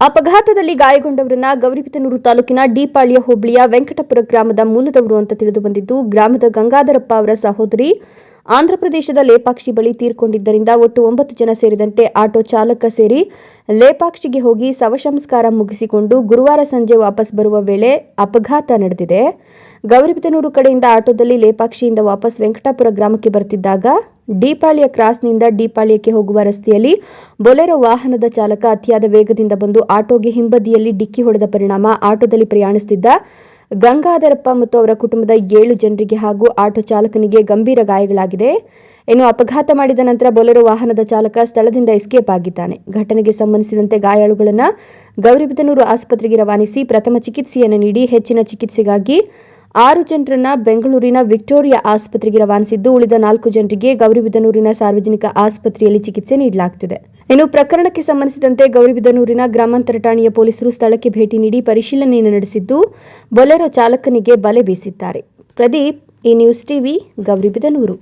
ಅಪಘಾತದಲ್ಲಿ ಗಾಯಗೊಂಡವರನ್ನ ಗೌರಿಬಿದನೂರು ತಾಲೂಕಿನ ಡಿಪಾಳ್ಯ ಹೋಬಳಿಯ ವೆಂಕಟಪುರ ಗ್ರಾಮದ ಮೂಲದವರು ಅಂತ ತಿಳಿದು ಬಂದಿದ್ದು ಗ್ರಾಮದ ಗಂಗಾಧರಪ್ಪ ಅವರ ಸಹೋದರಿ ಆಂಧ್ರಪ್ರದೇಶದ ಲೇಪಾಕ್ಷಿ ಬಳಿ ತೀರ್ಕೊಂಡಿದ್ದರಿಂದ ಒಟ್ಟು ಒಂಬತ್ತು ಜನ ಸೇರಿದಂತೆ ಆಟೋ ಚಾಲಕ ಸೇರಿ ಲೇಪಾಕ್ಷಿಗೆ ಹೋಗಿ ಶವಸಂಸ್ಕಾರ ಮುಗಿಸಿಕೊಂಡು ಗುರುವಾರ ಸಂಜೆ ವಾಪಸ್ ಬರುವ ವೇಳೆ ಅಪಘಾತ ನಡೆದಿದೆ. ಗೌರಿಬಿದನೂರು ಕಡೆಯಿಂದ ಆಟೋದಲ್ಲಿ ಲೇಪಾಕ್ಷಿಯಿಂದ ವಾಪಸ್ ವೆಂಕಟಾಪುರ ಗ್ರಾಮಕ್ಕೆ ಬರುತ್ತಿದ್ದಾಗ ಡಿಪಾಳ್ಯ ಕ್ರಾಸ್ನಿಂದ ಡಿಪಾಳ್ಯಕ್ಕೆ ಹೋಗುವ ರಸ್ತೆಯಲ್ಲಿ ಬೊಲೆರೋ ವಾಹನದ ಚಾಲಕ ಅತಿಯಾದ ವೇಗದಿಂದ ಬಂದು ಆಟೋಗೆ ಹಿಂಬದಿಯಲ್ಲಿ ಡಿಕ್ಕಿ ಹೊಡೆದ ಪರಿಣಾಮ ಆಟೋದಲ್ಲಿ ಪ್ರಯಾಣಿಸುತ್ತಿದ್ದ ಗಂಗಾಧರಪ್ಪ ಮತ್ತು ಅವರ ಕುಟುಂಬದ ಏಳು ಜನರಿಗೆ ಹಾಗೂ ಆಟೋ ಚಾಲಕನಿಗೆ ಗಂಭೀರ ಗಾಯಗಳಾಗಿದೆ. ಇನ್ನು ಅಪಘಾತ ಮಾಡಿದ ನಂತರ ಬೊಲೆರೋ ವಾಹನದ ಚಾಲಕ ಸ್ಥಳದಿಂದ ಎಸ್ಕೇಪ್ ಆಗಿದ್ದಾನೆ. ಘಟನೆಗೆ ಸಂಬಂಧಿಸಿದಂತೆ ಗಾಯಾಳುಗಳನ್ನು ಗೌರಿಬಿದನೂರು ಆಸ್ಪತ್ರೆಗೆ ರವಾನಿಸಿ ಪ್ರಥಮ ಚಿಕಿತ್ಸೆಯನ್ನು ನೀಡಿ ಹೆಚ್ಚಿನ ಚಿಕಿತ್ಸೆಗಾಗಿ ಆರು ಜನರನ್ನ ಬೆಂಗಳೂರಿನ ವಿಕ್ಟೋರಿಯಾ ಆಸ್ಪತ್ರೆಗೆ ರವಾನಿಸಿದ್ದು, ಉಳಿದ ನಾಲ್ಕು ಜನರಿಗೆ ಗೌರಿಬಿದನೂರಿನ ಸಾರ್ವಜನಿಕ ಆಸ್ಪತ್ರೆಯಲ್ಲಿ ಚಿಕಿತ್ಸೆ ನೀಡಲಾಗುತ್ತಿದೆ ಇನ್ನು ಪ್ರಕರಣಕ್ಕೆ ಸಂಬಂಧಿಸಿದಂತೆ ಗೌರಿಬಿದನೂರಿನ ಗ್ರಾಮಾಂತರ ಠಾಣೆಯ ಪೊಲೀಸರು ಸ್ಥಳಕ್ಕೆ ಭೇಟಿ ನೀಡಿ ಪರಿಶೀಲನೆಯನ್ನು ನಡೆಸಿದ್ದು, ಬೊಲೆರೋ ಚಾಲಕನಿಗೆ ಬಲೆ ಬೀಸಿದ್ದಾರೆ. ಪ್ರದೀಪ್ ಈ ನ್ಯೂಸ್ ಟಿವಿ, ಗೌರಿಬಿದನೂರು.